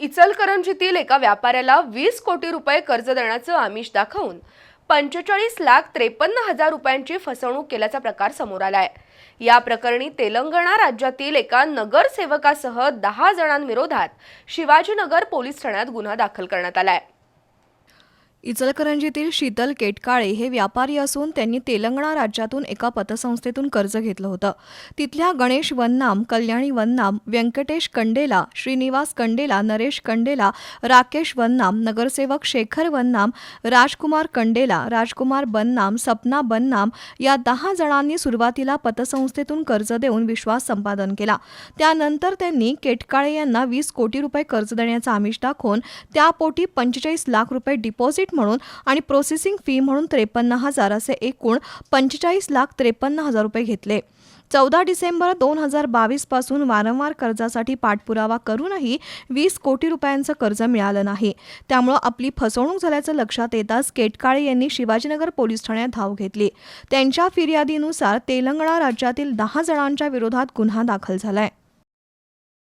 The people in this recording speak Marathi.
इचलकरंजीतील एका व्यापाऱ्याला वीस कोटी रुपये कर्ज देण्याचं आमिष दाखवून पंचेचाळीस लाख त्रेपन्न हजार रुपयांची फसवणूक केल्याचा प्रकार समोर आलाय. या प्रकरणी तेलंगणा राज्यातील एका नगरसेवकासह दहा जणांविरोधात शिवाजीनगर पोलीस ठाण्यात गुन्हा दाखल करण्यात आलाय. इचलकरंजीतील शीतल केटकाळे हे व्यापारी असून त्यांनी तेलंगणा राज्यातून एका पतसंस्थेतून कर्ज घेतलं होतं. तिथल्या गणेश वन्नाम कल्याणी वन्नाम व्यंकटेश कंडेला श्रीनिवास कंडेला नरेश कंडेला राकेश वन्नाम नगरसेवक शेखर वन्नाम राजकुमार कंडेला राजकुमार बन्नाम सपना बन्नाम या दहा जणांनी सुरुवातीला पतसंस्थेतून कर्ज देऊन विश्वास संपादन केला. त्यानंतर त्यांनी केटकाळे यांना वीस कोटी रुपये कर्ज देण्याचा आमिष दाखवून त्यापोटी पंचेचाळीस लाख रुपये डिपॉझिट म्हणून आणि प्रोसेसिंग फी म्हणून त्रेपन्न हजार असे एकूण पंचेचाळीस लाख त्रेपन्न हजार रुपये घेतले. चौदा डिसेंबर दोन हजार बावीसपासून वारंवार कर्जासाठी पाठपुरावा करूनही वीस कोटी रुपयांचं कर्ज मिळालं नाही. त्यामुळं आपली फसवणूक झाल्याचं लक्षात येताच केटकाळे यांनी शिवाजीनगर पोलीस ठाण्यात धाव घेतली. त्यांच्या फिर्यादीनुसार तेलंगणा राज्यातील दहा जणांच्या विरोधात गुन्हा दाखल झालाय.